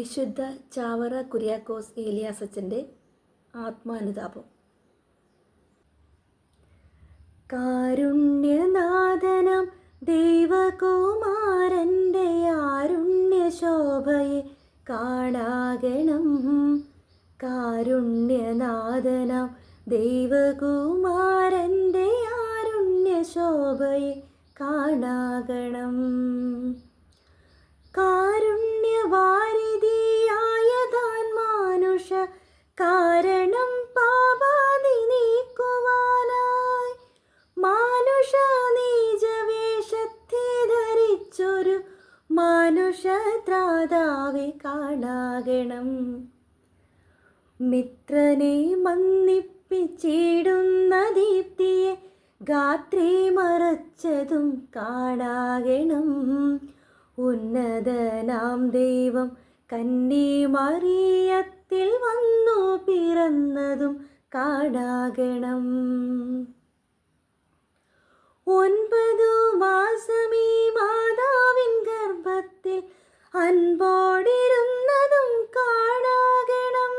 വിശുദ്ധ ചാവറ കുര്യാക്കോസ് ഏലിയാസച്ചന്റെ ആത്മാനുതാപം. കാരുണ്യനാഥനം ദൈവകുമാരന്റെ ആരുണ്യശോഭയെ കാണാകണം. കാരുണ്യനാഥനം ദൈവകുമാരന്റെ ആരുണ്യശോഭയെ കാണാകണം. മാനുഷത്രാതാവെ കാണാകണം. മിത്രനെ മന്നിപ്പിച്ചിടുന്ന ദീപ്തിയെ ഗാത്രി മറച്ചതും കാണാകണം. ഉന്നതനാം ദൈവം കന്നി മറിയത്തിൽ വന്നു പിറന്നതും കാണാകണം. ഒൻപതു മാസമീ മാതാവിൻ ഗർഭത്തിൽ അൻപോടിരുന്നതും കാണാകണം.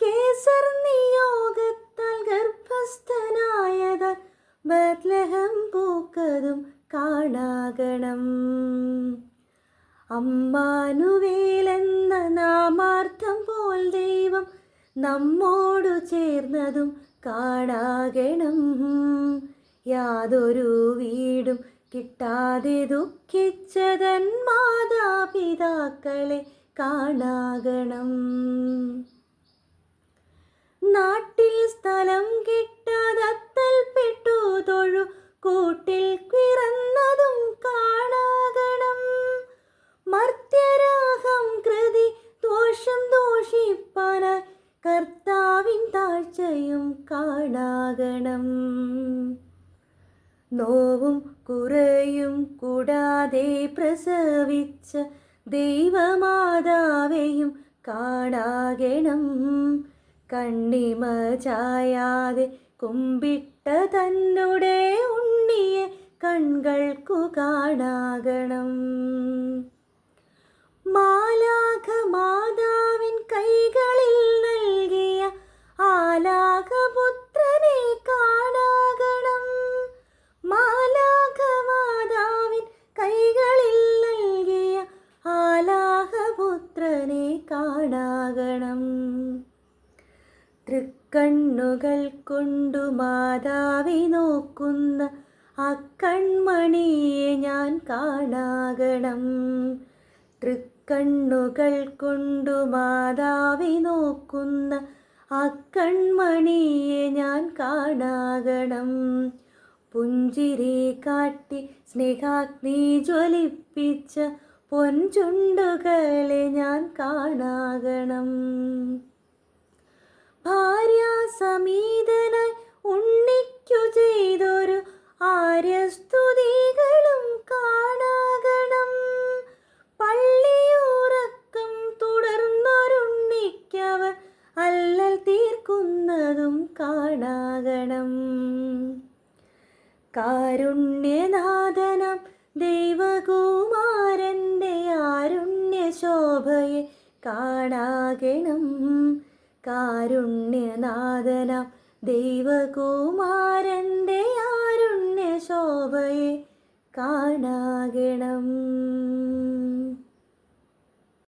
കേസർ നിയോഗത്താൽ ഗർഭസ്ഥനായതാൽ ബത്ലഹം പൂക്കതും കാണാകണം. അമ്മാനുവേലെന്ന നാമാർത്ഥം പോൽ ദൈവം നമ്മോടു ചേർന്നതും കാണാകണം. യാതൊരു വീടും കിട്ടാതെ ദുഃഖിച്ചതൻ മാതാപിതാക്കളെ കാണാകണം. നാട്ടിൽ സ്ഥലം കിട്ടാതത്തൽപ്പെട്ടു നോവും കുറയും കൂടാതെ പ്രസവിച്ച ദൈവമാതാവെയും കാണാകണം. കണ്ണിമ ചായാതെ കുമ്പിട്ട തന്നുടെ ഉണ്ണിയെ കൺകൾക്കു കാണാകണം. കാണാകണം. തൃക്കണ്ണുകൾ കൊണ്ടു മാതാവി നോക്കുന്ന അക്കൺമണിയെ കൺമണിയെ ഞാൻ കാണാകണം. തൃക്കണ്ണുകൾ കൊണ്ടു മാതാവി നോക്കുന്ന അക്കൺമണിയെ കൺമണിയെ ഞാൻ കാണാകണം. പുഞ്ചിരി കാട്ടി സ്നേഹാഗ്നി ജ്വലിപ്പിച്ച പൊൻചുണ്ടുകളെ ഞാൻ കാണാകണം. ഭാര്യാസമീതനായി ഉണ്ണിക്കു ചെയ്തൊരു ആര്യസ്തുതികളും കാണാകണം. പള്ളിയുറക്കം തുടർന്നൊരുണ്ണിക്കവർ അല്ലൽ തീർക്കുന്നതും കാണാകണം. കാരുണ്യനാഥനം ദൈവകുമാരന്റെ ആരുണ്യശോഭയെ കാണാകണം. കാരുണ്യനാഥന ദൈവകുമാരന്റെ